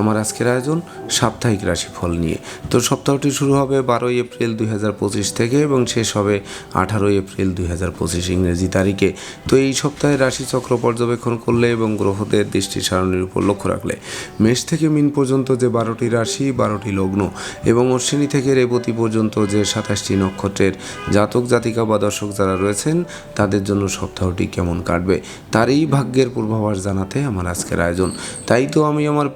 আমার আজকের আয়োজন সাপ্তাহিক রাশিফল নিয়ে। তো সপ্তাহটি শুরু হবে বারোই এপ্রিল দুই হাজার পঁচিশ থেকে এবং শেষ হবে আঠারোই এপ্রিল দুই হাজার পঁচিশ ইংরেজি তারিখে। তো এই সপ্তাহে রাশিচক্র পর্যবেক্ষণ করলে এবং গ্রহদের দৃষ্টি সারণীর উপর লক্ষ্য রাখলে। মেষ থেকে মিন পর্যন্ত যে বারোটি রাশি, বারোটি লগ্ন এবং অশ্বিনী থেকে রেবতী পর্যন্ত যে সাতাশটি নক্ষত্রের জাতক, জাতিকা বা দর্শক যারা রয়েছেন, তাদের জন্য সপ্তাহটি কেমন কাটবে তারই ভাগ্যের পূর্বাভাস জানাতে আমার আজকের আয়োজন। তাই তো আমি আমার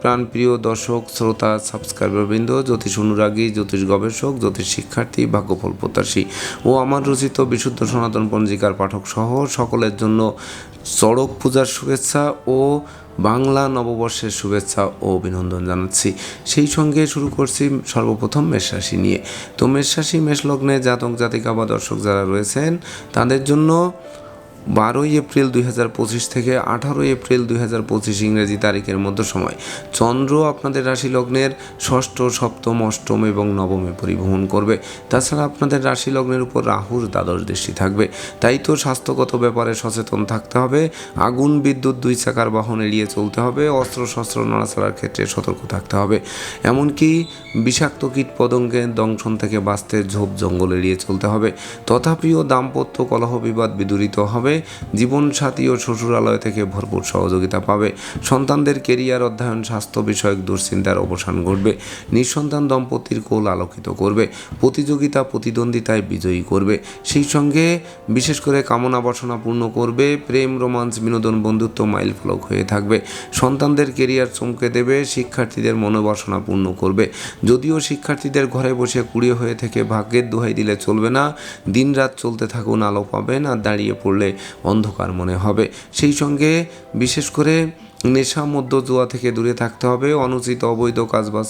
প্রাণপ্রিয় দর্শক, শ্রোতা, সাবস্ক্রাইবারবৃন্দ, জ্যোতিষ অনুরাগী, জ্যোতিষ গবেষক, জ্যোতিষ শিক্ষার্থী, ভাগ্যফল প্রত্যাশী ও আমার রচিত বিশুদ্ধ সনাতন পঞ্জিকার পাঠক সহ সকলের জন্য চড়ক পূজার শুভেচ্ছা ও বাংলা নববর্ষের শুভেচ্ছা ও অভিনন্দন জানাচ্ছি। সেই সঙ্গে শুরু করছি সর্বপ্রথম মেষ রাশি নিয়ে। তো মেষ মেষলগ্নে জাতক জাতিকা বা দর্শক যারা রয়েছেন, তাদের জন্য বারোই এপ্রিল দুই হাজার পঁচিশ থেকে আঠারোই এপ্রিল দুই হাজার পঁচিশ ইংরেজি তারিখের মধ্য সময়। চন্দ্র আপনাদের রাশি লগ্নের ষষ্ঠ, সপ্তম, অষ্টম এবং নবমে পরিভ্রমণ করবে। তাছাড়া আপনাদের রাশি লগ্নের উপর রাহুর দ্বাদশ দৃষ্টি থাকবে। তাই তো স্বাস্থ্যগত ব্যাপারে সচেতন থাকতে হবে। আগুন, বিদ্যুৎ, দুই চাকার বাহন এড়িয়ে চলতে হবে। অস্ত্র শস্ত্র নড়াচড়ার ক্ষেত্রে সতর্ক থাকতে হবে। এমনকি বিষাক্ত কীট পতঙ্গের দংশন থেকে বাঁচতে ঝোপ জঙ্গল এড়িয়ে চলতে হবে। তথাপিও দাম্পত্য কলহ বিবাদ বিদূরিত হবে। জীবনসাথী ও শ্বশুরালয় থেকে ভরপুর সহযোগিতা পাবে। সন্তানদের কেরিয়ার অধ্যয়ন, স্বাস্থ্য বিষয়ক দুশ্চিন্তার অবসান ঘটবে। নিঃসন্তান দম্পতির কোল আলোকিত করবে। প্রতিযোগিতা প্রতিদ্বন্দ্বিতায় বিজয়ী করবে। সেই সঙ্গে বিশেষ করে কামনা বাসনা পূর্ণ করবে। প্রেম রোমাঞ্চ বিনোদন, বন্ধুত্ব মাইল ফলক হয়ে থাকবে। সন্তানদের কেরিয়ার চমকে দেবে। শিক্ষার্থীদের মনোবাসনা পূর্ণ করবে। যদিও শিক্ষার্থীদের ঘরে বসে কুড়িয়ে হয়ে থেকে ভাগ্যের দোহাই দিলে চলবে না। দিনরাত চলতে থাকুন, আলো পাবেন, আর দাঁড়িয়ে পড়লে অন্ধকার মনে হবে। সেই সঙ্গে বিশেষ করে নেশা মধ্য জুয়া থেকে দূরে থাকতে হবে, অনুচিত অবৈধ কাজবাজ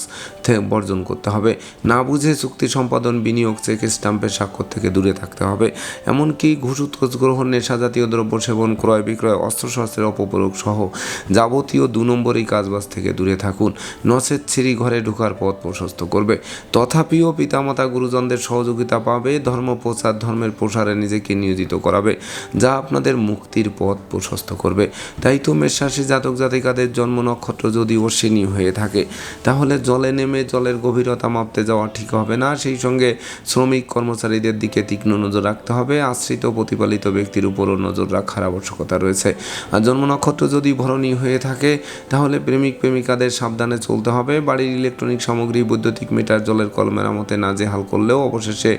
বর্জন করতে হবে। না বুঝে চুক্তি সম্পাদন, বিনিয়োগ, চেক স্টাম্পের স্বাক্ষর থেকে দূরে থাকতে হবে। এমনকি ঘুষ উৎকোচ গ্রহণ নেশা জাতীয় দ্রব্য সেবন, ক্রয় বিক্রয়, অস্ত্রশস্ত্রের অপপ্রয়োগ সহ যাবতীয় দু নম্বরই কাজবাজ থেকে দূরে থাকুন। নচেত ছিঁড়ি ঘরে ঢোকার পথ প্রশস্ত করবে। তথাপিও পিতামাতা গুরুজনদের সহযোগিতা পাবে, ধর্ম প্রচার, ধর্মের প্রসারে নিজেকে নিয়োজিত করাবে, যা আপনাদের মুক্তির পথ প্রশস্ত করবে। তাই তো মেষরাশি জাতক জাতিকাদের জন্ম নক্ষত্র যদি অশ্বিনী হয়ে থাকে, তাহলে জলে নেমে জলের গভীরতা মাপতে যাওয়া ঠিক হবে না। সেই সঙ্গে শ্রমিক কর্মচারীদের দিকে তীক্ষ্ণ নজর রাখতে হবে। আশ্রিত প্রতিপালিত ব্যক্তির উপরও নজর রাখার আবশ্যকতা রয়েছে। আর জন্ম নক্ষত্র যদি ভরণী হয়ে থাকে, তাহলে প্রেমিক প্রেমিকাদের সাবধানে চলতে হবে। বাড়ির ইলেকট্রনিক সামগ্রী, বৈদ্যুতিক মিটার, জলের কল মেরামতে নাজেহাল করলেও অবশেষে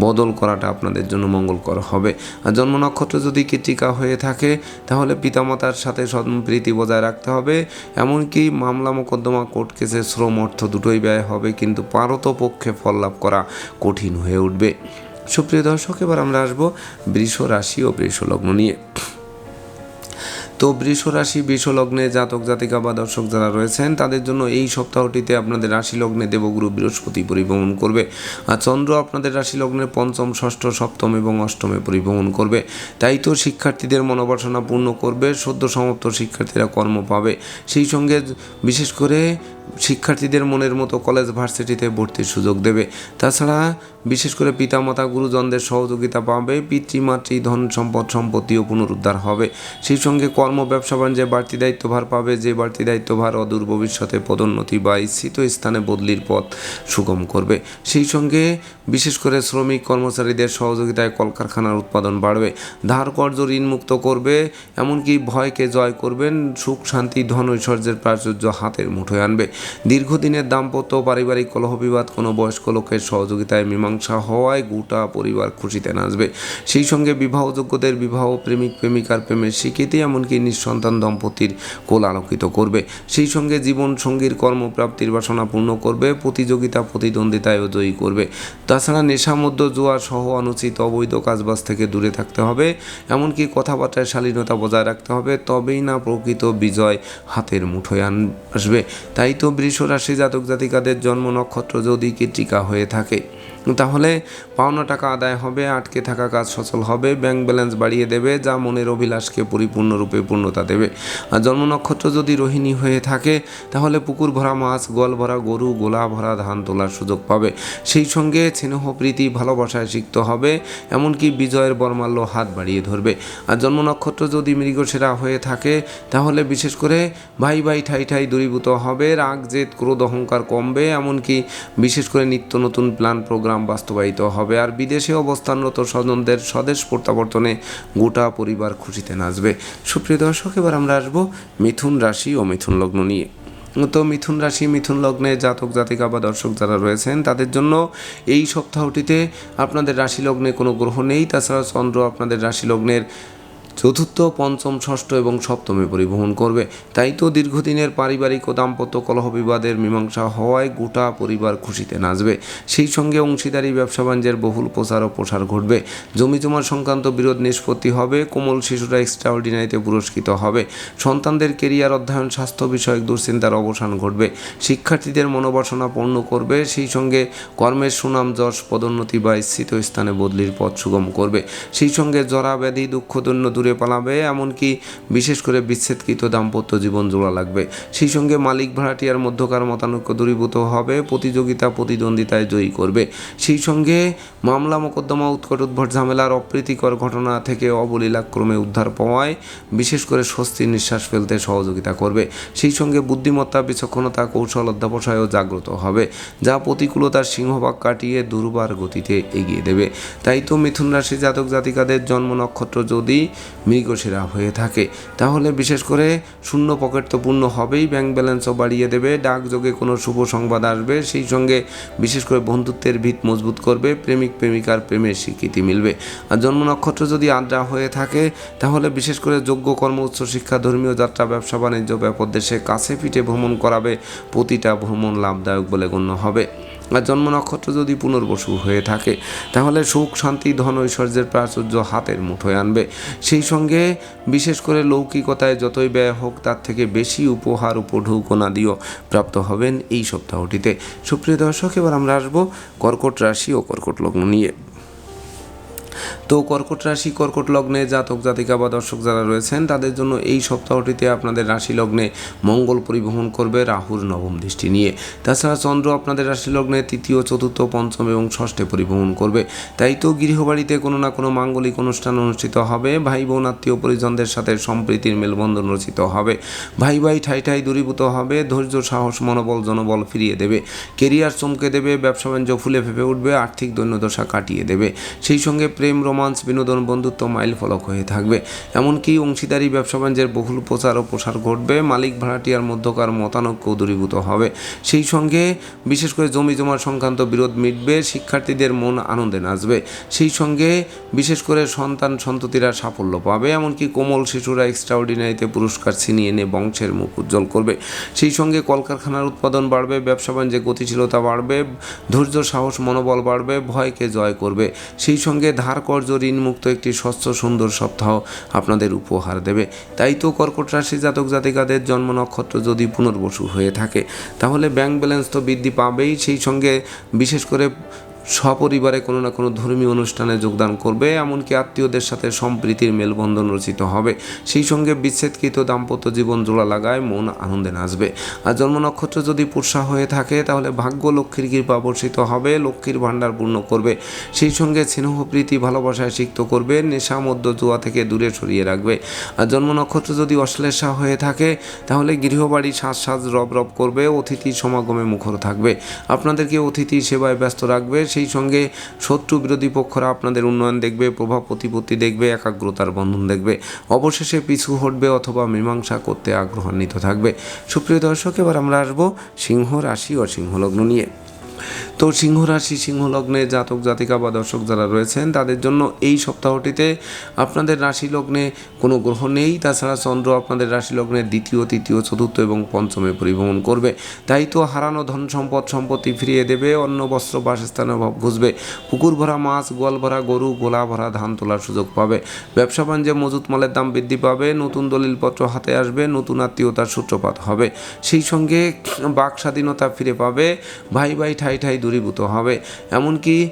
বদল করাটা আপনাদের জন্য মঙ্গলকর হবে। আর জন্ম নক্ষত্র যদি কৃতিকা হয়ে থাকে, তাহলে পিতামাতার সাথে সম্প্রীতি বজায় রাখতে হবে। এমনকি মামলা মোকদ্দমা কোর্ট কেসে শ্রম অর্থ দুটোই ব্যয় হবে, কিন্তু পারত পক্ষে ফল লাভ করা কঠিন হয়ে উঠবে। সুপ্রিয় দর্শক, এবার আমরা আসব বৃষ রাশি ও বৃষ লগ্ন নিয়ে। তো বৃষ রাশি বৃষ লগ্নে জাতক, জাতিকা বা দর্শক যারা রয়েছেন, তাদের জন্য এই সপ্তাহটিতে আপনাদের রাশি লগ্নে দেবগুরু বৃহস্পতি পরিভ্রমণ করবে। আর চন্দ্র আপনাদের রাশি লগ্নে পঞ্চম, ষষ্ঠ, সপ্তম এবং অষ্টমে পরিভ্রমণ করবে। তাই তো শিক্ষার্থীদের মনোবাসনা পূর্ণ করবে, সদ্য সমাপ্ত শিক্ষার্থীরা কর্ম পাবে। সেই সঙ্গে বিশেষ করে শিক্ষার্থীদের মনের মতো কলেজ ভার্সিটিতে ভর্তির সুযোগ দেবে। তাছাড়া বিশেষ করে পিতামাতা গুরুজনদের সহযোগিতা পাবে, পিতৃমাতৃ ধন সম্পদ সম্পত্তিও পুনরুদ্ধার হবে। সেই সঙ্গে কর্ম, ব্যবসা, বাণিজ্যে বাড়তি দায়িত্বভার পাবে, যে বাড়তি দায়িত্বভার অদূর ভবিষ্যতে পদোন্নতি বা ইচ্ছিত স্থানে বদলির পথ সুগম করবে। সেই সঙ্গে বিশেষ করে শ্রমিক কর্মচারীদের সহযোগিতায় কলকারখানার উৎপাদন বাড়বে। ধার কর্য ঋণমুক্ত করবে, এমনকি ভয়কে জয় করবেন, সুখ, শান্তি, ধন ঐশ্বর্যের প্রাচুর্য হাতের মুঠোয় আনবে। দীর্ঘদিনের দাম্পত্য পারিবারিক কলহ বিবাদ কোনো বয়স্ক লোকের সহযোগিতায় মীমাংসা হওয়ায় গোটা পরিবার খুশিতে নাচবে। সেই সঙ্গে বিবাহযোগ্যদের বিবাহ প্রেমিক, প্রেমিকার প্রেমের স্বীকৃতি, এমনকি নিঃসন্তান দম্পতির কোল আলোকিত করবে। সেই সঙ্গে জীবন সঙ্গীর কর্মপ্রাপ্তির বাসনা পূর্ণ করবে, প্রতিযোগিতা, প্রতিদ্বন্দ্বিতায়ও জয়ী করবে। তাছাড়া নেশামধ্য জোয়া সহ অনুচিত অবৈধ কাজবাজ থেকে দূরে থাকতে হবে। এমনকি কথাবার্তায় শালীনতা বজায় রাখতে হবে, তবেই না প্রকৃত বিজয় হাতের মুঠোয় আসবে। তাই তো বৃষ রাশি জাতক জাতিকাদের জন্ম নক্ষত্র যদি কৃতিকা হয়ে থাকে। তাহলে পাওনা টাকা আদায় হবে, আটকে থাকা কাজ সচল হবে ব্যাংক ব্যালেন্স বাড়িয়ে দেবে, যা মনের অভিলাষকে পরিপূর্ণরূপে পূর্ণতা দেবে। আর জন্ম নক্ষত্র যদি রোহিণী হয়ে থাকে, তাহলে পুকুর ভরা মাছ গোয়াল ভরা গরু, গোলা ভরা ধান তোলার সুযোগ পাবে। সেই সঙ্গে স্নেহ, প্রীতি, ভালোবাসায় সিক্ত হবে, এমনকি বিজয়ের বর্মাল্য হাত বাড়িয়ে ধরবে। আর জন্ম নক্ষত্র যদি মৃগসেরা হয়ে থাকে, তাহলে বিশেষ করে ভাই ভাই ঠাই ঠাই দূরীভূত হবে, রাগ, জেদ, ক্রোধ, অহংকার কমবে, এমনকি বিশেষ করে নিত্য নতুন প্ল্যান প্রোগ্রাম বাস্তবায়িত হবে আর বিদেশে অবস্থানরত স্বজনদের স্বদেশ প্রত্যাবর্তনে গোটা পরিবার খুশিতে নাচবে। সুপ্রিয় দর্শক, এবার আমরা আসব মিথুন রাশি ও মিথুন লগ্ন নিয়ে। তো মিথুন রাশি, মিথুন লগ্নে জাতক, জাতিকা বা দর্শক যারা রয়েছেন, তাদের জন্য এই সপ্তাহটিতে আপনাদের রাশি লগ্নে কোনো গ্রহ নেই। তাছাড়া চন্দ্র আপনাদের রাশি লগ্নের চতুর্থ, পঞ্চম, ষষ্ঠ এবং সপ্তমে পরিবহন করবে। তাই তো দীর্ঘদিনের পারিবারিক ও দাম্পত্য কলহ বিবাদের মীমাংসা হওয়ায় গোটা পরিবার খুশিতে নাচবে। সেই সঙ্গে অংশীদারি, ব্যবসা বাণিজ্যের বহুল প্রচার ও প্রসার ঘটবে। জমি জমা সংক্রান্ত বিরোধ নিষ্পত্তি হবে, কোমল শিশুরা এক্সট্রা অর্ডিনারিতে পুরস্কৃত হবে। সন্তানদের কেরিয়ার অধ্যয়ন, স্বাস্থ্য বিষয়ক দুশ্চিন্তার অবসান ঘটবে। শিক্ষার্থীদের মনোবাসনা পূর্ণ করবে। সেই সঙ্গে কর্মের সুনাম, যশ, পদোন্নতি বা স্থিত স্থানে বদলির পথ সুগম করবে। সেই সঙ্গে জরা ব্যাধি দুঃখদন্য দূরে পালাবে, এমনকি বিশেষ করে বিচ্ছেদকৃত দাম্পত্য জীবন জোড়া লাগবে। সেই সঙ্গে মালিক ভাড়াটিয়ার মধ্যকার মতানৈক্য দূরীভূত হবে, প্রতিযোগিতা প্রতিদ্বন্দ্বিতায় জয়ী করবে। সেই সঙ্গে মামলা মোকদ্দমা, উৎকট উদ্ভট ঝামেলার অপ্রীতিকর ঘটনা থেকে অবলীলাক্রমে উদ্ধার পাওয়ায় বিশেষ করে স্বস্তির নিঃশ্বাস ফেলতে সহযোগিতা করবে। সেই সঙ্গে বুদ্ধিমত্তা, বিচক্ষণতা, কৌশল অধ্যাবসায়ও জাগ্রত হবে, যা প্রতিকূলতার সিংহভাগ কাটিয়ে দুর্বার গতিতে এগিয়ে দেবে। তাই তো মিথুন রাশি জাতক জাতিকাদের জন্ম নক্ষত্র যদি মৃগশিরা হয়ে থাকে। তাহলে বিশেষ করে শূন্য পকেট তো পূর্ণ হবেই, ব্যাংক ব্যালেন্সও বাড়িয়ে দেবে ডাকযোগে কোনো শুভ সংবাদ আসবে, সেই সঙ্গে বিশেষ করে বন্ধুত্বের ভিত মজবুত করবে, প্রেমিক, প্রেমিকার প্রেমের স্বীকৃতি মিলবে। আর জন্ম নক্ষত্র যদি আদ্রা হয়ে থাকে, তাহলে বিশেষ করে যোগ্য কর্ম, উচ্চ শিক্ষা, ধর্মীয় যাত্রা, ব্যবসা, বাণিজ্য, ব্যাপক দেশে কাছে পিঠে ভ্রমণ করাবে, প্রতিটা ভ্রমণ লাভদায়ক বলে গণ্য হবে। জন্ম নক্ষত্র যদি পুনর্বসু হয়ে থাকে, তাহলে সুখ, শান্তি, ধন, ঐশ্বর্যের প্রাচুর্য হাতের মুঠোয় আনবে। সেই সঙ্গে বিশেষ করে লৌকিকতায় যতই ব্যয় হোক, তার থেকে বেশি উপহার উপঢৌকোনা দিয়েও প্রাপ্ত হবেন এই সপ্তাহটিতে। সুপ্রিয় দর্শক, এবার আমরা আসব কর্কট রাশি ও কর্কট লগ্ন নিয়ে। তো কর্কট রাশি, কর্কট লগ্নে জাতক, জাতিকা বা দর্শক যারা রয়েছেন, তাদের জন্য এই সপ্তাহটিতে আপনাদের রাশি লগ্নে মঙ্গল পরিবহন করবে রাহুর নবম দৃষ্টি নিয়ে। তাছাড়া চন্দ্র আপনাদের রাশি লগ্নে তৃতীয়, চতুর্থ, পঞ্চম এবং ষষ্ঠে পরিবহন করবে। তাই তো গৃহবাড়িতে কোনো না কোনো মাঙ্গলিক অনুষ্ঠান অনুষ্ঠিত হবে। ভাই বোন আত্মীয় পরিজনদের সাথে সম্প্রীতির মেলবন্ধন রচিত হবে। ভাই ভাই ঠাই ঠাই দূরীভূত হবে। ধৈর্য, সাহস, মনোবল, জনবল ফিরিয়ে দেবে। কেরিয়ার চমকে দেবে। ব্যবসা বাণিজ্য ফুলে ফেপে উঠবে। আর্থিক দৈন্যদশা কাটিয়ে দেবে। সেই সঙ্গে প্রেম রোমান্স, বিনোদন, বন্ধুত্ব মাইল ফলক হয়ে থাকবে। এমনকি অংশীদারি, ব্যবসা বাণিজ্যের বহুল প্রচার ও প্রসার ঘটবে। মালিক ভাড়াটিয়ার মধ্যকার মতানৈক্য দূরীভূত হবে। সেই সঙ্গে বিশেষ করে জমি জমার সংক্রান্ত বিরোধ মিটবে, শিক্ষার্থীদের মন আনন্দে নাচবে। সেই সঙ্গে বিশেষ করে সন্তান সন্ততিরা সাফল্য পাবে। এমনকি কোমল শিশুরা এক্সট্রাঅর্ডিনারিতে পুরস্কার ছিনিয়ে এনে বংশের মুখ উজ্জ্বল করবে। সেই সঙ্গে কলকারখানার উৎপাদন বাড়বে, ব্যবসা বাণিজ্যে গতিশীলতা বাড়বে, ধৈর্য, সাহস, মনোবল বাড়বে, ভয়কে জয় করবে। সেই সঙ্গে ধার কর্য ঋণমুক্ত একটি স্বচ্ছ সুন্দর সপ্তাহ আপনাদের উপহার দেবে। তাই তো কর্কট রাশি জাতক জাতিকাদের জন্ম নক্ষত্র যদি পুনর্বসু হয়ে থাকে, তাহলে ব্যাংক ব্যালেন্স তো বৃদ্ধি পাবেই। সেই সঙ্গে বিশেষ করে সপরিবারে কোনো না কোনো ধর্মীয় অনুষ্ঠানে যোগদান করবে, এমনকি আত্মীয়দের সাথে সম্প্রীতির মেলবন্ধন রচিত হবে। সেই সঙ্গে বিচ্ছেদকৃত দাম্পত্য জীবন জোড়া লাগায় মন আনন্দে নাচবে। আর জন্ম নক্ষত্র যদি পুরসা হয়ে থাকে, তাহলে ভাগ্য লক্ষ্মীর কৃপা বর্ষিত হবে, লক্ষ্মীর ভাণ্ডার পূর্ণ করবে। সেই সঙ্গে স্নেহ, প্রীতি, ভালোবাসায় সিক্ত করবে, নেশা মধ্য জুয়া থেকে দূরে সরিয়ে রাখবে। আর জন্ম নক্ষত্র যদি অশ্লেষা হয়ে থাকে, তাহলে গৃহবাড়ি সাজ সাজ রব রব করবে, অতিথি সমাগমে মুখর থাকবে। আপনাদেরকে অতিথি সেবায় ব্যস্ত রাখবে সেই সঙ্গে শত্রু বিরোধী পক্ষরা আপনাদের উন্নয়ন দেখবে, প্রভাব প্রতিপত্তি দেখবে, একাগ্রতার বন্ধন দেখবে। অবশেষে পিছু হটবে অথবা মীমাংসা করতে আগ্রহান্বিত থাকবে। সুপ্রিয় দর্শক, এবার আমরা আসব সিংহ রাশি ও সিংহলগ্ন নিয়ে। তো সিংহ রাশি, সিংহ লগ্নে জাতক, জাতিকা বা দর্শক যারা রয়েছেন, তাদের জন্য এই সপ্তাহটিতে আপনাদের রাশি লগ্নে কোনো গ্রহ নেই। তাছাড়া চন্দ্র আপনাদের রাশি লগ্নে দ্বিতীয়, তৃতীয়, চতুর্থ এবং পঞ্চমে পরিভ্রমণ করবে। তাই তো হারানো ধন সম্পদ, সম্পত্তি ফিরিয়ে দেবে অন্য বস্ত্র, বাসস্থানের অভাব ঘুষবে। পুকুর ভরা মাছ, গোয়াল ভরা গরু, গোলা ভরা ধান তোলার সুযোগ পাবে। ব্যবসা বাণিজ্যে মজুত মালের দাম বৃদ্ধি পাবে, নতুন দলিলপত্র হাতে আসবে, নতুন আত্মীয়তার সূত্রপাত হবে। সেই সঙ্গে বাক স্বাধীনতা ফিরে পাবে। ভাই ভাই, ঠাই ঠাই ঠাই দূরীভূত হবে। এমনকি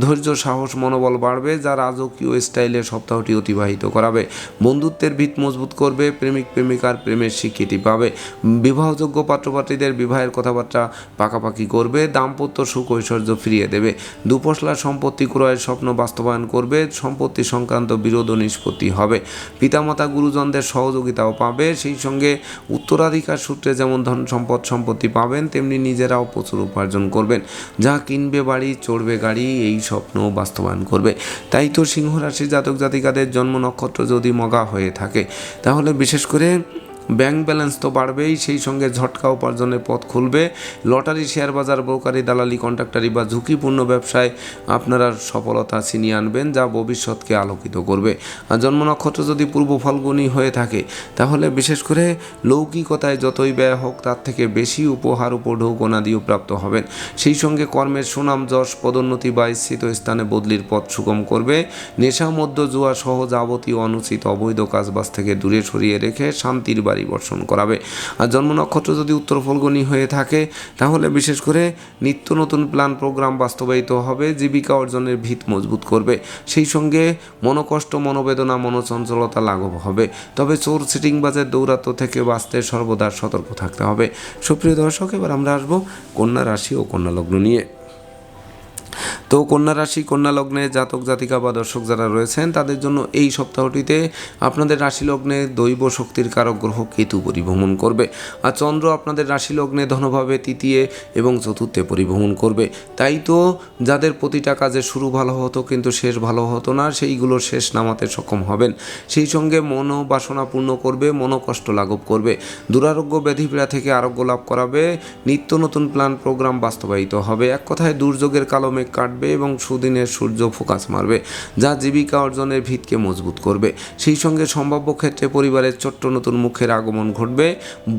ধৈর্য, সাহস, মনোবল বাড়বে যা রাজকীয় স্টাইলে সপ্তাহটি অতিবাহিত করাবে। বন্ধুত্বের ভিত মজবুত করবে, প্রেমিক, প্রেমিকার প্রেমের স্বীকৃতি পাবে। বিবাহযোগ্য পাত্রপাত্রীদের বিবাহের কথাবার্তা পাকাপাকি করবে, দাম্পত্য সুখ ঐশ্বর্য ফিরিয়ে দেবে। দুপশলা সম্পত্তি ক্রয়ের স্বপ্ন বাস্তবায়ন করবে, সম্পত্তি সংক্রান্ত বিরোধ নিষ্পত্তি হবে। পিতামাতা, গুরুজনদের সহযোগিতাও পাবে, সেই সঙ্গে উত্তরাধিকার সূত্রে যেমন ধন সম্পদ সম্পত্তি পাবেন, তেমনি নিজেরাও প্রচুর উপার্জন করবেন। যা কিনবে বাড়ি, চড়বে গাড়ি, এই স্বপ্ন বাস্তবায়ন করবে। তাই তো সিংহ রাশি জাতক জাতিকাদের জন্ম নক্ষত্র যদি মগা হয়ে থাকে, তাহলে বিশেষ করে ব্যাংক ব্যালেন্স তো বাড়বেই, সেই সঙ্গে ঝটকা উপার্জনের পথ খুলবে। লটারি, শেয়ার বাজার, ব্রোকারি, দালালি, কন্ট্রাক্টারি বা ঝুঁকিপূর্ণ ব্যবসায় আপনারা সফলতা ছিনিয়ে আনবেন, যা ভবিষ্যৎকে আলোকিত করবে। আর জন্ম নক্ষত্র যদি পূর্ব ফলগুনি হয়ে থাকে, তাহলে বিশেষ করে লৌকিকতায় যতই ব্যয় হোক, তার থেকে বেশি উপহার উপঢৌকনাদিও প্রাপ্ত হবেন। সেই সঙ্গে কর্মের সুনাম, যশ, পদোন্নতি বা স্থিত স্থানে বদলির পথ সুগম করবে। নেশা মধ্য জুয়া সহ যাবতীয় অনুচিত অবৈধ কাজবাজ থেকে দূরে সরিয়ে রেখে শান্তির বাড়ি বর্ষণ করাবে। আর জন্ম নক্ষত্র যদি উত্তর ফলগুনি হয়ে থাকে, তাহলে বিশেষ করে নিত্য নতুন প্ল্যান প্রোগ্রাম বাস্তবায়িত হবে, জীবিকা অর্জনের ভিত মজবুত করবে। সেই সঙ্গে মনোকষ্ট, মনোবেদনা, মনোচঞ্চলতা লাঘব হবে। তবে চোর সিটিংবাজের দৌরাত্ম থেকে বাঁচতে সর্বদা সতর্ক থাকতে হবে। সুপ্রিয় দর্শক, এবার আমরা আসব কন্যা রাশি ও কন্যা লগ্ন নিয়ে। তো কন্যা রাশি, কন্যা লগ্নে জাতক, জাতিকা বা দর্শক যারা রয়েছেন, তাদের জন্য এই সপ্তাহটিতে আপনাদের রাশি লগ্নে দৈব শক্তির কারক গ্রহ কেতু পরিভ্রমণ করবে। আর চন্দ্র আপনাদের রাশি লগ্নে ধনভাবে তৃতীয় এবং চতুর্থে পরিভ্রমণ করবে। তাই তো যাদের প্রতিটা কাজে শুরু ভালো হতো কিন্তু শেষ ভালো হতো না, সেইগুলো শেষ নামাতে সক্ষম হবেন। সেই সঙ্গে মনো বাসনা পূর্ণ করবে, মনোকষ্ট লাঘব করবে। দুরারোগ্য ব্যাধিপীড়া থেকে আরোগ্য লাভ করাবে। নিত্য নতুন প্ল্যান প্রোগ্রাম বাস্তবায়িত হবে। এক কথায় দুর্যোগের কালো মেঘ কাটবে এবং সুদিনের সূর্য ফোকাস মারবে, যা জীবিকা অর্জনের ভিতকে মজবুত করবে। সেই সঙ্গে সম্ভাব্য ক্ষেত্রে পরিবারের ছোট্ট নতুন মুখের আগমন ঘটবে,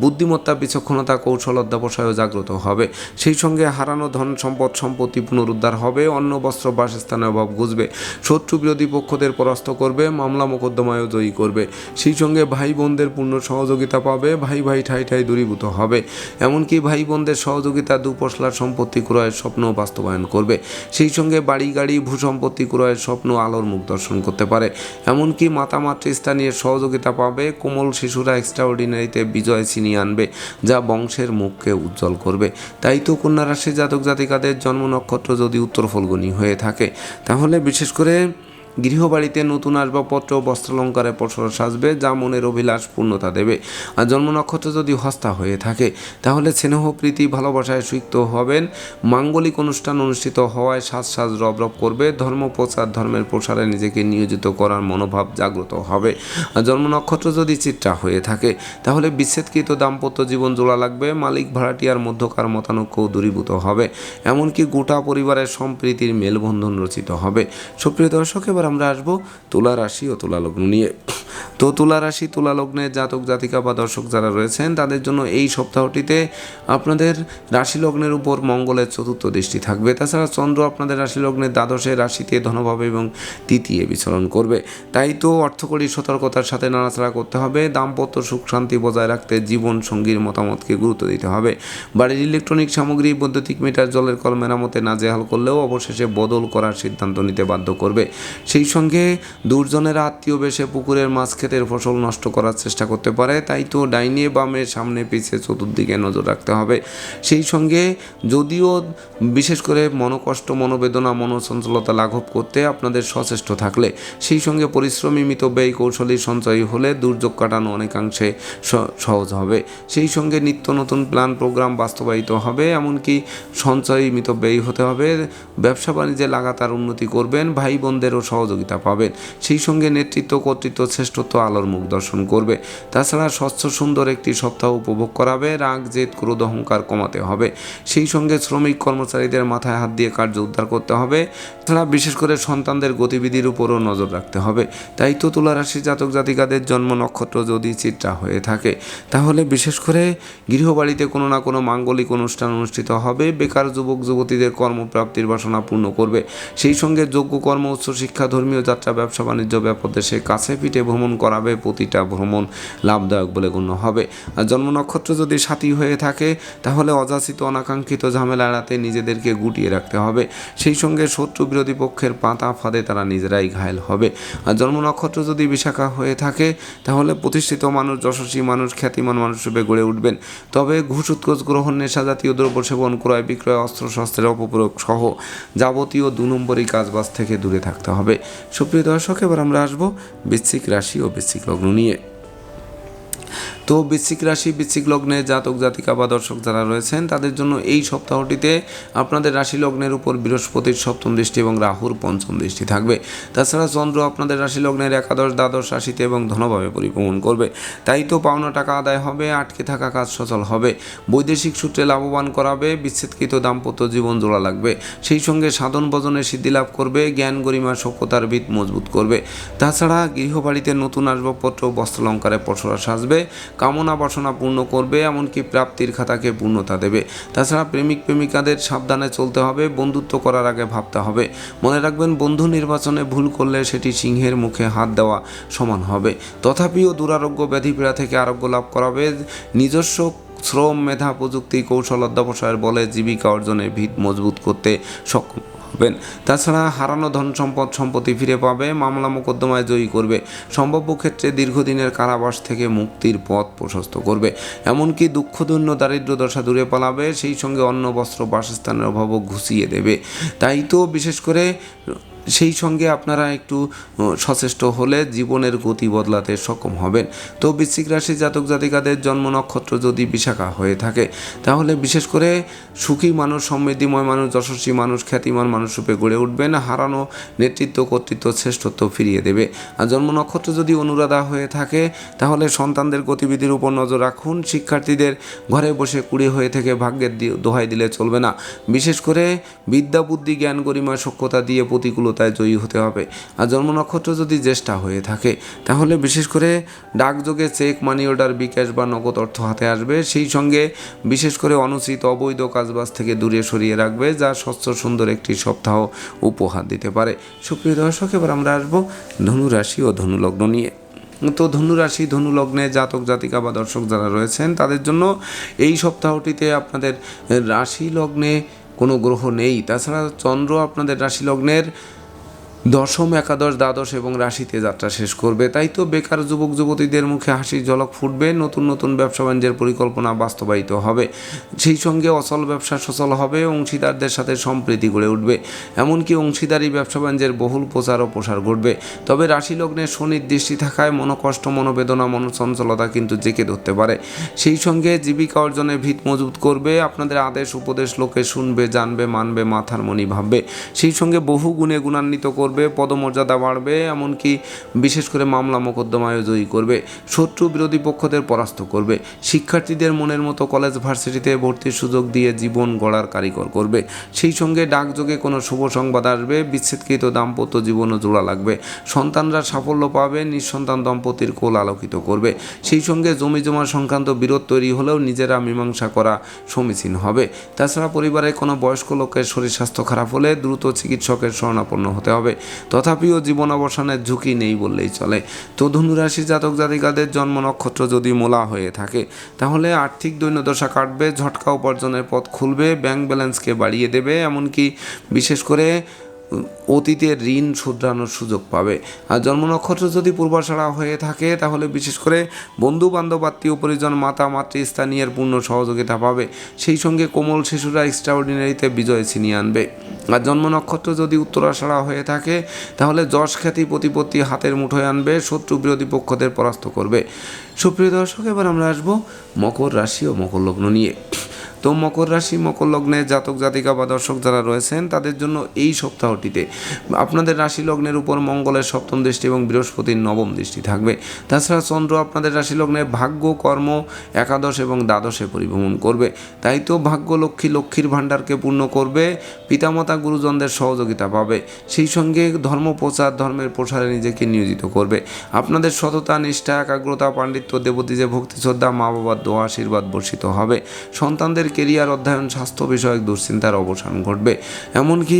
বুদ্ধিমত্তা, বিচক্ষণতা, কৌশল অধ্যাবসায়ও জাগ্রত হবে। সেই সঙ্গে হারানো ধন সম্পদ সম্পত্তি পুনরুদ্ধার হবে, অন্ন, বস্ত্র বাসস্থানের অভাব ঘুষবে শত্রু বিরোধী পক্ষদের পরাস্ত করবে, মামলা মোকদ্দমায়ও জয়ী করবে। সেই সঙ্গে ভাই বোনদের পূর্ণ সহযোগিতা পাবে, ভাই ভাই ঠাই ঠাই দূরীভূত হবে। এমনকি ভাই বোনদের সহযোগিতা, দুপশলার সম্পত্তি ক্রয়ের স্বপ্ন বাস্তবায়ন করবে। সেই সঙ্গে বাড়ি, গাড়ি, ভূসম্পত্তি ক্রয়ের স্বপ্ন আলোর মুখ দর্শন করতে পারে। এমনকি মাতা মাতৃস্থানীয় সহযোগিতা পাবে, কোমল শিশুরা এক্সট্রাঅর্ডিনারিতে বিজয় ছিনিয়ে আনবে, যা বংশের মুখকে উজ্জ্বল করবে। তাই তো কন্যা রাশি জাতক জাতিকাদের জন্ম নক্ষত্র যদি উত্তর ফলগুনি হয়ে থাকে, তাহলে বিশেষ করে গৃহবাড়িতে নতুন আসবাবপত্র বস্ত্রালঙ্কারে পসরা সাজবে, যা মনের অভিলাষ পূর্ণতা দেবে। আর জন্ম নক্ষত্র যদি হস্তা হয়ে থাকে, তাহলে স্নেহ, প্রীতি, ভালোবাসায় সুক্ত হবেন। মাঙ্গলিক অনুষ্ঠান অনুষ্ঠিত হওয়ায় সাজ সাজ রব রব করবে। ধর্ম, প্রচার, ধর্মের প্রসারে নিজেকে নিয়োজিত করার মনোভাব জাগ্রত হবে। আর জন্ম নক্ষত্র যদি চিত্রা হয়ে থাকে, তাহলে বিচ্ছেদকৃত দাম্পত্য জীবন জোড়া লাগবে। মালিক ভাড়াটিয়ার মধ্যকার মতানৈক্য দূরীভূত হবে। এমনকি গোটা পরিবারের সম্প্রীতির মেলবন্ধন রচিত হবে। সুপ্রিয় দর্শক, এবার আমরা আসব তুলা রাশি ও তুলা লগ্ন নিয়ে। তো তুলা রাশি, তুলা লগ্নে জাতক, জাতিকা বা দর্শক যারা রয়েছেন, তাদের জন্য এই সপ্তাহটিতে আপনাদের রাশি লগ্নের উপর মঙ্গলের চতুর্থ দৃষ্টি থাকবে। তাছাড়া চন্দ্র আপনাদের রাশি লগ্নের দ্বাদশে রাশিতে ধনভাবে এবং তৃতীয় বিচরণ করবে। তাই তো অর্থকরী সতর্কতার সাথে নাড়াচাড়া করতে হবে। দাম্পত্য সুখ শান্তি বজায় রাখতে জীবন সঙ্গীর মতামতকে গুরুত্ব দিতে হবে। বাড়ির ইলেকট্রনিক সামগ্রী, বৈদ্যুতিক মিটার, জলের কল মেরামতে নাজেহাল করলেও অবশেষে বদল করার সিদ্ধান্ত নিতে বাধ্য করবে। সেই সঙ্গে দুর্জনেরা আত্মীয় বেশে পুকুরের মাছ ক্ষেতের ফসল নষ্ট করার চেষ্টা করতে পারে, তাই তো ডাইনে বামে সামনে পিছে চতুর্দিকে নজর রাখতে হবে। সেই সঙ্গে যদিও বিশেষ করে মনোকষ্ট, মনোবেদনা মনোচঞ্চলতা লাঘব করতে আপনাদের সচেষ্ট থাকলে, সেই সঙ্গে পরিশ্রমী মিত ব্যয় কৌশলী সঞ্চয়ী হলে দুর্যোগ কাটানো অনেকাংশে সহজ হবে। সেই সঙ্গে নিত্য নতুন প্ল্যান, প্রোগ্রাম বাস্তবায়িত হবে, এমনকি সঞ্চয়ী মিত ব্যয় হতে হবে। ব্যবসা বাণিজ্যে লাগাতার উন্নতি করবেন ভাই বোনদেরও সহযোগিতা পাবেন। সেই সঙ্গে নেতৃত্ব, কর্তৃত্ব শ্রেষ্ঠত্ব আলোর মুখ দর্শন করবে। তাছাড়া স্বচ্ছ সুন্দর একটি সপ্তাহ উপভোগ করাবে, রাগ, জেদ, ক্রোধ, অহংকার কমাতে হবে। সেই সঙ্গে শ্রমিক কর্মচারীদের মাথায় হাত দিয়ে কার্য উদ্ধার করতে হবে। তাছাড়া বিশেষ করে সন্তানদের গতিবিধির উপরও নজর রাখতে হবে। তাই তো তুলা রাশি জাতক জাতিকাদের জন্ম নক্ষত্র যদি চিত্রা হয়ে থাকে, তাহলে বিশেষ করে গৃহবাড়িতে কোনো না কোনো মাঙ্গলিক অনুষ্ঠান অনুষ্ঠিত হবে। বেকার যুবক, যুবতীদের কর্মপ্রাপ্তির বাসনা পূর্ণ করবে। সেই সঙ্গে যোগ্য কর্ম উচ্চশিক্ষা ধর্মীয় যাত্রা ব্যবসা বাণিজ্য ব্যাপদেশে কাছে পিঠে করাবে, প্রতিটা ভ্রমণ লাভদায়ক বলে গণ্য হবে। আর জন্ম নক্ষত্র যদি সাথী হয়ে থাকে, তাহলে অযাচিত, অনাকাঙ্ক্ষিত ঝামেলা এড়াতে নিজেদেরকে গুটিয়ে রাখতে হবে। সেই সঙ্গে শত্রু বিরোধী পক্ষের পাতা ফাঁদে তারা নিজেরাই ঘায়েল হবে। আর জন্ম নক্ষত্র যদি বিশাখা হয়ে থাকে, তাহলে প্রতিষ্ঠিত মানুষ, যশস্বী মানুষ, খ্যাতিমান মানুষ রূপে গড়ে উঠবেন। তবে ঘুষ, উৎকোচ, গ্রহণ, নেশা জাতীয় দ্রব্য সেবন, ক্রয় বিক্রয় অস্ত্রশস্ত্রের অপপ্রয়োগ সহ যাবতীয় দু নম্বরই কাজবাজ থেকে দূরে থাকতে হবে। সুপ্রিয় দর্শক, এবার আমরা আসব বৃশ্চিক রাশি ও বৃশ্চিক লগ্ন নিয়ে। তো বৃশ্চিক রাশি, বৃশ্চিক লগ্নে জাতক, জাতিকা বা দর্শক যারা রয়েছেন, তাদের জন্য এই সপ্তাহটিতে আপনাদের রাশি লগ্নের উপর বৃহস্পতির সপ্তম দৃষ্টি এবং রাহুর পঞ্চম দৃষ্টি থাকবে। তাছাড়া চন্দ্র আপনাদের রাশি লগ্নের একাদশ, দ্বাদশ রাশিতে এবং ধনভাবে পরিভ্রমণ করবে। তাই তো পাওনা টাকা আদায় হবে, আটকে থাকা কাজ সচল হবে। বৈদেশিক সূত্রে লাভবান করাবে, বিচ্ছেদকৃত দাম্পত্য জীবন জোড়া লাগবে। সেই সঙ্গে সাধন ভজনে সিদ্ধি লাভ করবে, জ্ঞান গরিমা সভ্যতার ভিত মজবুত করবে। তাছাড়া গৃহবাড়িতে নতুন আসবাবপত্র, বস্ত্রালঙ্কারে পসরা সাজবে। কামনা বাসনা পূর্ণ করবে, এমনকি প্রাপ্তির খাতাকে পূর্ণতা দেবে। তাছাড়া প্রেমিক প্রেমিকাদের সাবধানে চলতে হবে, বন্ধুত্ব করার আগে ভাবতে হবে। মনে রাখবেন, বন্ধু নির্বাচনে ভুল করলে সেটি সিংহের মুখে হাত দেওয়া সমান হবে। তথাপিও দুরারোগ্য ব্যাধিপীড়া থেকে আরোগ্য লাভ করাবে। নিজস্ব শ্রম, মেধা, প্রযুক্তি, কৌশল অধ্যবসায়ের বলে জীবিকা অর্জনের ভিত মজবুত করতে সক্ষম হবেন তাছাড়া হারানো ধন সম্পদ সম্পত্তি ফিরে পাবে, মামলা মোকদ্দমায় জয়ী করবে, সম্ভাব্য ক্ষেত্রে দীর্ঘদিনের কারাবাস থেকে মুক্তির পথ প্রশস্ত করবে। এমনকি দুঃখদৈন্য দারিদ্র দশা দূরে পালাবে, সেই সঙ্গে অন্ন বস্ত্র বাসস্থানের অভাবও ঘুষিয়ে দেবে। তাই তো বিশেষ করে সেই সঙ্গে আপনারা একটু সচেষ্ট হলে জীবনের গতি বদলাতে সক্ষম হবেন। তো বৃশ্চিক রাশি জাতক জাতিকাদের জন্ম নক্ষত্র যদি বিশাখা হয়ে থাকে, তাহলে বিশেষ করে সুখী মানুষ, সমৃদ্ধিময় মানুষ, যশস্বী মানুষ, খ্যাতিমান মানুষ রূপে গড়ে উঠবেন। হারানো নেতৃত্ব, কর্তৃত্ব, শ্রেষ্ঠত্ব ফিরিয়ে দেবে। আর জন্ম নক্ষত্র যদি অনুরাধা হয়ে থাকে, তাহলে সন্তানদের গতিবিধির উপর নজর রাখুন। শিক্ষার্থীদের ঘরে বসে কুড়ি হয়ে থেকে ভাগ্যের দোহাই দিলে চলবে না। বিশেষ করে বিদ্যা, বুদ্ধি, জ্ঞান, গরিমা সক্ষতা দিয়ে প্রতিকূলতায় জয়ী হতে হবে। আর জন্ম নক্ষত্র যদি জ্যেষ্ঠা হয়ে থাকে, তাহলে বিশেষ করে ডাকযোগে চেক, মানি অর্ডার, বিকাশ বা নগদ অর্থ হাতে আসবে। সেই সঙ্গে বিশেষ করে অনুচিত অবৈধ কাজবাজ থেকে দূরে সরিয়ে রাখবে, যা স্বচ্ছ, সুন্দর একটি সপ্তাহ উপহার দিতে পারে। সুপ্রিয় দর্শক, এবার আমরা আসব ধনু রাশি ও ধনুলগ্ন নিয়ে। তো ধনু রাশি ধনু জাতক, জাতিকা বা দর্শক যারা রয়েছেন, তাদের জন্য এই সপ্তাহটিতে আপনাদের রাশি লগ্নে কোনো গ্রহ নেই। তাছাড়া চন্দ্র আপনাদের রাশি লগ্নের দশম, একাদশ, দ্বাদশ এবং রাশিতে যাত্রা শেষ করবে। তাই তো বেকার যুবক, যুবতীদের মুখে হাসির ঝলক ফুটবে। নতুন নতুন ব্যবসা বাণিজ্যের পরিকল্পনা বাস্তবায়িত হবে। সেই সঙ্গে অচল ব্যবসা সচল হবে অংশীদারদের সাথে সম্প্রীতি গড়ে উঠবে। এমনকি অংশীদারি ব্যবসা বাণিজ্যের বহুল প্রচার ও প্রসার ঘটবে। তবে রাশি লগ্নে শনির দৃষ্টি থাকায় মনোকষ্ট, মনোবেদনা, মনোচঞ্চলতা কিন্তু জেঁকে ধরতে পারে। সেই সঙ্গে জীবিকা অর্জনে ভিত মজবুত করবে। আপনাদের আদেশ, উপদেশ, লোকে শুনবে, জানবে, মানবে, মাথার মনি ভাববে। সেই সঙ্গে বহু গুণে গুণান্বিত করবে। পদমর্যাদা বাড়বে, এমনকি বিশেষ করে মামলা মোকদ্দমায় জয়ী করবে, শত্রু বিরোধী পক্ষদের পরাস্ত করবে, শিক্ষার্থীদের মনের মতো কলেজ ভার্সিটিতে ভর্তির সুযোগ দিয়ে জীবন গড়ার কারিগর করবে, সেই সঙ্গে ডাকযোগে কোনো শুভ সংবাদ আসবে, বিচ্ছেদকৃত দাম্পত্য জীবনও জোড়া লাগবে, সন্তানরা সাফল্য পাবে, নিঃসন্তান দম্পতির কোল আলোকিত করবে, সেই সঙ্গে জমি জমা সংক্রান্ত বিরোধ তৈরি হলেও নিজেরা মীমাংসা করা সমীচীন হবে, তাছাড়া পরিবারে কোনো বয়স্ক লোকের শরীর স্বাস্থ্য খারাপ হলে দ্রুত চিকিৎসকের শরণাপন্ন হতে হবে তথাপিও জীবন অবসানের ঝুঁকি নেই বললেই চলে। তো ধনুরাশি জাতক জাতিকাদের জন্ম নক্ষত্র যদি মোলা হয়ে থাকে, তাহলে আর্থিক দৈন্যদশা কাটবে, ঝটকা উপার্জনের পথ খুলবে ব্যাংক ব্যালেন্সকে বাড়িয়ে দেবে, এমনকি বিশেষ করে অতীতের ঋণ শুধরানোর সুযোগ পাবে। আর জন্ম নক্ষত্র যদি পূর্বাশাড়া হয়ে থাকে, তাহলে বিশেষ করে বন্ধু বান্ধব আত্মীয় পরিজন, মাতা মাতৃ স্থানীয়ের পূর্ণ সহযোগিতা পাবে। সেই সঙ্গে কোমল শিশুরা এক্সট্রাঅর্ডিনারিতে বিজয় ছিনিয়ে আনবে। আর জন্ম নক্ষত্র যদি উত্তরাষাড়া হয়ে থাকে, তাহলে যশ খ্যাতি প্রতিপত্তি হাতের মুঠোয় আনবে, শত্রু বিরোধী পক্ষদের পরাস্ত করবে। সুপ্রিয় দর্শক, এবার আমরা আসব মকর রাশি ও মকর লগ্ন নিয়ে। তো মকর রাশি, মকর লগ্নে জাতক, জাতিকা বা দর্শক যারা রয়েছেন, তাদের জন্য এই সপ্তাহটিতে আপনাদের রাশি লগ্নের উপর মঙ্গলের সপ্তম দৃষ্টি এবং বৃহস্পতির নবম দৃষ্টি থাকবে। তাছাড়া চন্দ্র আপনাদের রাশি লগ্নে ভাগ্য, কর্ম, একাদশ এবং দ্বাদশে পরিভ্রমণ করবে। তাই তো ভাগ্য লক্ষ্মী লক্ষ্মীর ভাণ্ডারকে পূর্ণ করবে। পিতামাতা গুরুজনদের সহযোগিতা পাবে। সেই সঙ্গে ধর্ম প্রচার, ধর্মের প্রসারে নিজেকে নিয়োজিত করবে। আপনাদের সততা, নিষ্ঠা, একাগ্রতা, পাণ্ডিত্য, দেবতী যে ভক্তি শ্রদ্ধা মা বাবার দোয়া, আশীর্বাদ বর্ষিত হবে। সন্তানদের কেরিয়ার অধ্যয়ন, স্বাস্থ্য বিষয়ক দুশ্চিন্তার অবসান ঘটবে। এমনকি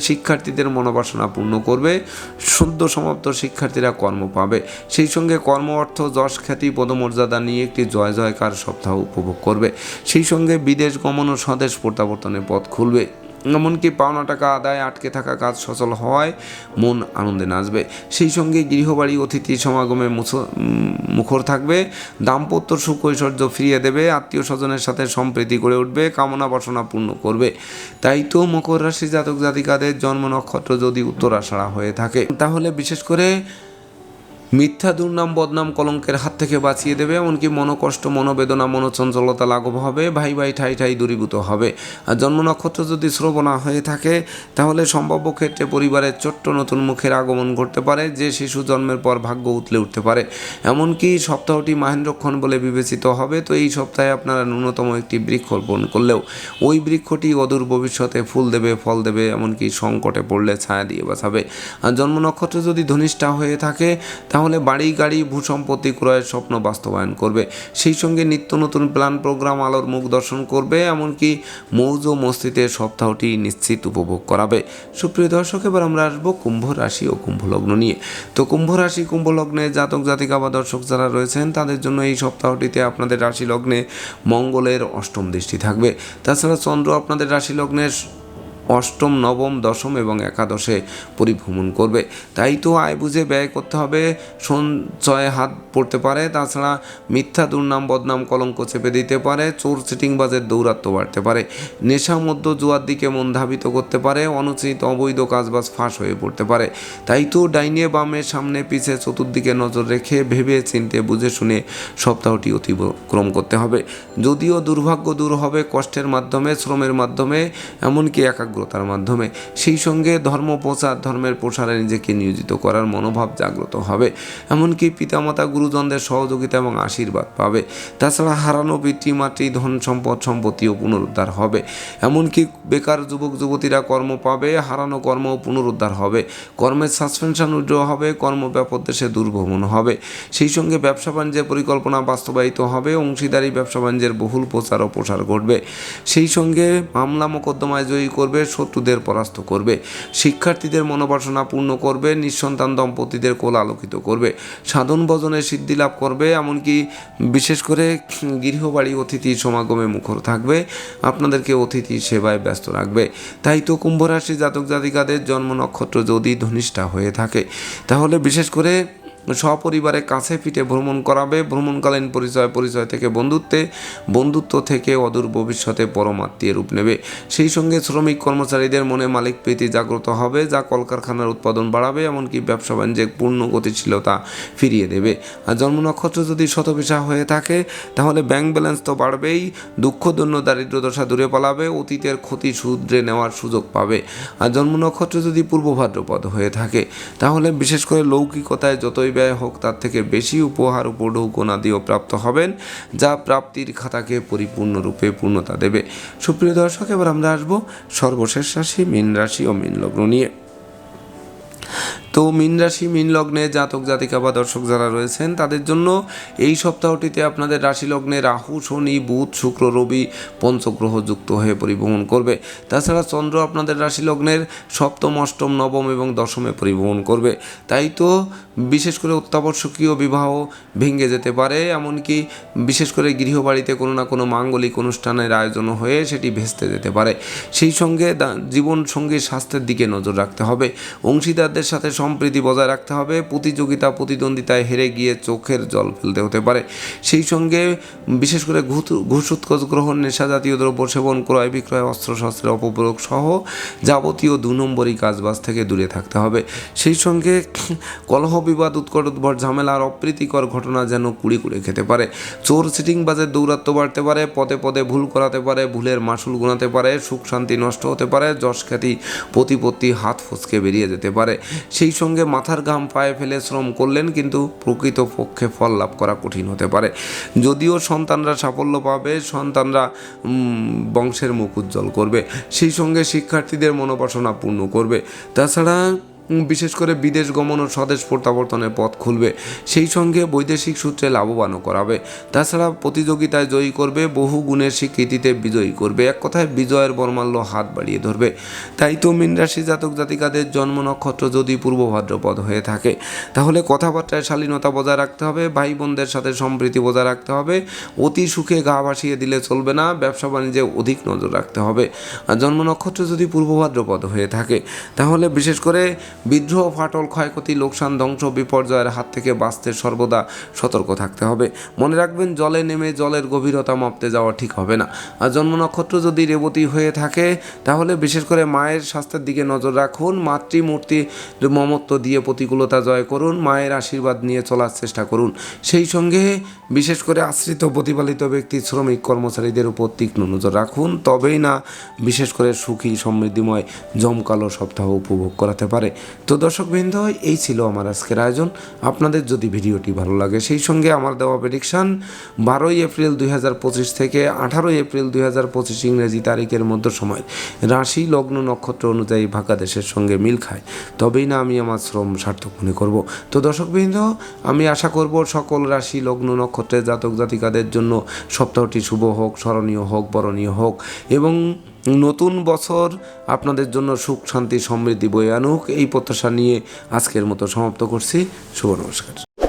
শিক্ষার্থীদের মনোবাসনা পূর্ণ করবে। সদ্য সমাপ্ত শিক্ষার্থীরা কর্ম পাবে। সেই সঙ্গে কর্ম, অর্থ, যশ, খ্যাতি, পদমর্যাদা নিয়ে একটি জয়, জয়কার সপ্তাহ উপভোগ করবে। সেই সঙ্গে বিদেশ গমন ও স্বদেশ প্রত্যাবর্তনের পথ খুলবে। এমনকি পাওনা টাকা আদায় আটকে থাকা কাজ সচল হওয়ায় মন আনন্দে নাচবে। সেই সঙ্গে গৃহবাড়ি, অতিথি সমাগমে মুখর থাকবে। দাম্পত্য সুখ ঐশ্বর্য ফিরিয়ে দেবে। আত্মীয় স্বজনের সাথে সম্প্রীতি গড়ে উঠবে। কামনা বাসনা পূর্ণ করবে। তাই তো মকর রাশি জাতক জাতিকাদের জন্ম নক্ষত্র যদি উত্তরাষাঢ়া হয়ে থাকে, তাহলে বিশেষ করে মিথ্যা দুর্নাম, বদনাম কলঙ্কের হাত থেকে বাঁচিয়ে দেবে, এমনকি মনোকষ্ট, মনোবেদনা, মনোচঞ্চলতা লাঘব হবে, ভাই ভাই ঠাই ঠাই দূরীভূত হবে। আর জন্ম নক্ষত্র যদি শ্রবণা হয়ে থাকে, তাহলে সম্ভাব্য ক্ষেত্রে পরিবারের ছোট্ট নতুন মুখের আগমন ঘটতে পারে, যে শিশু জন্মের পর ভাগ্য উতলে উঠতে পারে। এমনকি সপ্তাহটি মাহেন্দ্রক্ষণ বলে বিবেচিত হবে, তো এই সপ্তাহে আপনারা ন্যূনতম একটি বৃক্ষ রোপণ করলেও, ওই বৃক্ষটি অদূর ভবিষ্যতে ফুল দেবে, ফল দেবে, এমনকি সংকটে পড়লে ছায়া দিয়ে বাঁচাবে। আর জন্ম নক্ষত্র যদি ধনিষ্ঠা হয়ে থাকে, তাহলে বাড়ি, গাড়ি, ভূসম্পত্তি ক্রয়ের স্বপ্ন বাস্তবায়ন করবে। সেই সঙ্গে নিত্য নতুন প্ল্যান প্রোগ্রাম আলোর মুখ দর্শন করবে, এমনকি মৌজ মস্তিতে সপ্তাহটি নিশ্চিত উপভোগ করাবে। সুপ্রিয় দর্শক, এবার আমরা আসব কুম্ভ রাশি ও কুম্ভ লগ্ন নিয়ে। তো কুম্ভ রাশি, কুম্ভ লগ্নে জাতক, জাতিকা বা দর্শক যারা রয়েছেন, তাদের জন্য এই সপ্তাহটিতে আপনাদের রাশি লগ্নে মঙ্গলের অষ্টম দৃষ্টি থাকবে। তাছাড়া চন্দ্র আপনাদের রাশি লগ্নের অষ্টম, নবম, দশম এবং একাদশে পরিভ্রমণ করবে। তাই তো আয় বুঝে ব্যয় করতে হবে। সঞ্চয়ে হাত পড়তে পারে। তাছাড়া মিথ্যা দুর্নাম, বদনাম, কলঙ্ক চেপে দিতে পারে। চোর সিটিংবাজের দৌরাত্ম্য বাড়তে পারে। নেশা মধ্য জুয়ার দিকে মন ধাবিত করতে পারে। অনুচিত, অবৈধ কাজবাজ ফাঁস হয়ে পড়তে পারে। তাই তো ডাইনে বামে, সামনে, পিছে, চতুর্দিকে নজর রেখে ভেবে চিনতে, বুঝে শুনে সপ্তাহটি অতিক্রম করতে হবে। যদিও দুর্ভাগ্য দূর হবে কষ্টের মাধ্যমে, শ্রমের মাধ্যমে, এমনকি একাগ্রতার মাধ্যমে। সেই সঙ্গে ধর্ম, প্রচার, ধর্মের প্রসারে নিজেকে নিয়োজিত করার মনোভাব জাগ্রত হবে। এমনকি পিতামাতা, গুরুজনদের সহযোগিতা এবং আশীর্বাদ পাবে। তাছাড়া হারানো পিতৃমাতৃ ধন সম্পদ, সম্পত্তিও পুনরুদ্ধার হবে। এমনকি বেকার যুবক, যুবতীরা কর্ম পাবে, হারানো কর্ম পুনরুদ্ধার হবে। কর্মের সাসপেনশন উইড্র হবে, কর্ম ব্যাপক দেশে দুর্ভ্রমণ হবে। সেই সঙ্গে ব্যবসা বাণিজ্যের পরিকল্পনা বাস্তবায়িত হবে, অংশীদারি ব্যবসা বাণিজ্যের বহুল প্রচার ও প্রসার ঘটবে। সেই সঙ্গে মামলা, মোকদ্দমায় জয়ী করবে শত্রুদের পরাস্ত করবে। শিক্ষার্থীদের মনোবাসনা পূর্ণ করবে, নিঃসন্তান দম্পতিদের কোল আলোকিত করবে। সাধন ভজনে সিদ্ধি লাভ করবে, এমনকি বিশেষ করে গৃহবাড়ি অতিথি সমাগমে মুখর থাকবে, আপনাদেরকে অতিথি সেবায় ব্যস্ত রাখবে। তাই তো কুম্ভ রাশি জাতক জাতিকাদের জন্ম নক্ষত্র যদি ধনিষ্ঠা হয়ে থাকে, তাহলে বিশেষ করে সপরিবারে কাছে পিঠে ভ্রমণ করাবে। ভ্রমণকালীন পরিচয় পরিচয় থেকে বন্ধুত্বে, বন্ধুত্ব থেকে অদূর ভবিষ্যতে পরমাত্মীয় রূপ নেবে। সেই সঙ্গে শ্রমিক কর্মচারীদের মনে মালিক প্রীতি জাগ্রত হবে, যা কলকারখানার উৎপাদন বাড়াবে, এমনকি ব্যবসা বাণিজ্যে পূর্ণ গতিশীলতা ফিরিয়ে দেবে। আর জন্ম নক্ষত্র যদি শতবিশা হয়ে থাকে, তাহলে ব্যাংক ব্যালেন্স তো বাড়বেই দুঃখদন্য দারিদ্র দশা দূরে পালাবে, অতীতের ক্ষতি শুধরে নেওয়ার সুযোগ পাবে। আর জন্ম নক্ষত্র যদি পূর্ব ভাদ্রপদ হয়ে থাকে, তাহলে বিশেষ করে লৌকিকতায় যতই ব্যয় হোক, তার থেকে বেশি উপহার উপঢৌকনাদিও প্রাপ্ত হবেন, যা প্রাপ্তির খাতাকে পরিপূর্ণরূপে পূর্ণতা দেবে। সুপ্রিয় দর্শক, এবার আমরা আসব সর্বশেষ রাশি, মীন রাশি ও মীন লগ্ন নিয়ে। তো মীন রাশি, মীন লগ্নে জাতক, জাতিকা বা দর্শক যারা রয়েছেন, তাদের জন্য এই সপ্তাহটিতে আপনাদের রাশি লগ্নে রাহু, শনি, বুধ, শুক্র, রবি পঞ্চগ্রহ যুক্ত হয়ে পরিভ্রমণ করবে। তাছাড়া চন্দ্র আপনাদের রাশি লগ্নের সপ্তম, অষ্টম, নবম এবং দশমে পরিভ্রমণ করবে। তাই তো বিশেষ করে অত্যাবশ্যকীয় বিবাহ ভেঙে যেতে পারে, এমনকি বিশেষ করে গৃহবাড়িতে কোনো না কোনো মাঙ্গলিক অনুষ্ঠানের আয়োজন হয়ে সেটি ভেস্তে যেতে পারে। সেই সঙ্গে জীবন সঙ্গীর স্বাস্থ্যের দিকে নজর রাখতে হবে। অংশীদারদের সাথে সম্প্রীতি বজায় রাখতে হবে। প্রতিযোগিতা, প্রতিদ্বন্দ্বিতায় হেরে গিয়ে চোখের জল ফেলতে হতে পারে। সেই সঙ্গে বিশেষ করে ঘুষ- গ্রহণ নেশা জাতীয় দ্রব্য সেবন, ক্রয় বিক্রয়, অস্ত্রশস্ত্রের অপপ্রয়োগ সহ যাবতীয় দু নম্বরই কাজবাজ থেকে দূরে থাকতে হবে। সেই সঙ্গে কলহ বিবাদ উৎকট উদ্ভট ঝামেলা আর অপ্রীতিকর ঘটনা যেন কুড়ি কুড়ে খেতে পারে। চোর সিটিংবাজের দৌরাত্ম্য বাড়তে পারে, পদে পদে ভুল করাতে পারে, ভুলের মাসুল গুনাতে পারে, সুখ শান্তি নষ্ট হতে পারে, যশ খ্যাতি, প্রতিপত্তি হাত ফসকে বেরিয়ে যেতে পারে। সেই সঙ্গে মাথার ঘাম পায়ে ফেলে শ্রম করলেন কিন্তু প্রকৃত পক্ষে ফল লাভ করা কঠিন হতে পারে। যদিও সন্তানরা সাফল্য পাবে, সন্তানরা বংশের মুখ উজ্জ্বল করবে। সেই সঙ্গে শিক্ষার্থীদের মনোবাসনা পূর্ণ করবে। তাছাড়া বিশেষ করে বিদেশ গমন ও স্বদেশ প্রত্যাবর্তনের পথ খুলবে। সেই সঙ্গে বৈদেশিক সূত্রে লাভবানও করাবে। তাছাড়া প্রতিযোগিতায় জয়ী করবে, বহু গুণের স্বীকৃতিতে বিজয়ী করবে। এক কথায় বিজয়ের বর্মাল্য হাত বাড়িয়ে ধরবে। তাই তো মীন রাশি জাতক জাতিকাদের জন্ম নক্ষত্র যদি পূর্ব ভাদ্রপদ হয়ে থাকে, তাহলে কথাবার্তায় শালীনতা বজায় রাখতে হবে ভাই বোনদের সাথে সম্প্রীতি বজায় রাখতে হবে, অতি সুখে গা ভাসিয়ে দিলে চলবে না, ব্যবসা বাণিজ্যে অধিক নজর রাখতে হবে। আর জন্ম নক্ষত্র যদি পূর্ব ভাদ্রপদ হয়ে থাকে, তাহলে বিশেষ করে বিদ্রোহ, ফাটল, ক্ষয়ক্ষতি, লোকসান, ধ্বংস, বিপর্যয়ের হাত থেকে বাঁচতে সর্বদা সতর্ক থাকতে হবে। মনে রাখবেন, জলে নেমে জলের গভীরতা মাপতে যাওয়া ঠিক হবে না। আর জন্ম নক্ষত্র যদি রেবতী হয়ে থাকে, তাহলে বিশেষ করে মায়ের স্বাস্থ্যের দিকে নজর রাখুন। মাতৃমূর্তি মমত্ব দিয়ে প্রতিকূলতা জয় করুন। মায়ের আশীর্বাদ নিয়ে চলার চেষ্টা করুন। সেই সঙ্গে বিশেষ করে আশ্রিত, প্রতিপালিত ব্যক্তি, শ্রমিক, কর্মচারীদের উপর তীক্ষ্ণ নজর রাখুন। তবেই না, বিশেষ করে সুখী, সমৃদ্ধিময়, জমকালো সপ্তাহ উপভোগ করাতে পারে। তো দর্শকবৃন্দ, এই ছিল আমার আজকের আয়োজন। আপনাদের যদি ভিডিওটি ভালো লাগে, সেই সঙ্গে আমার দেওয়া প্রেডিকশান বারোই এপ্রিল দুই থেকে আঠারোই এপ্রিল দুই হাজার পঁচিশ ইংরেজি তারিখের মধ্য সময়। রাশি লগ্ন নক্ষত্র অনুযায়ী ভাকা দেশের সঙ্গে মিল খায়। তবেই না আমি আমার শ্রম সার্থক মনে করব। তো দর্শকবৃন্দ, আমি আশা করব সকল রাশি লগ্ন নক্ষত্রের জাতক জাতিকাদের জন্য সপ্তাহটি শুভ হোক, স্মরণীয় হোক, বরণীয় হোক এবং নতুন বছর আপনাদের জন্য সুখ, শান্তি, সমৃদ্ধি বয়ে আনুক। এই প্রত্যাশা নিয়ে আজকের মতো সমাপ্ত করছি। শুভ নমস্কার।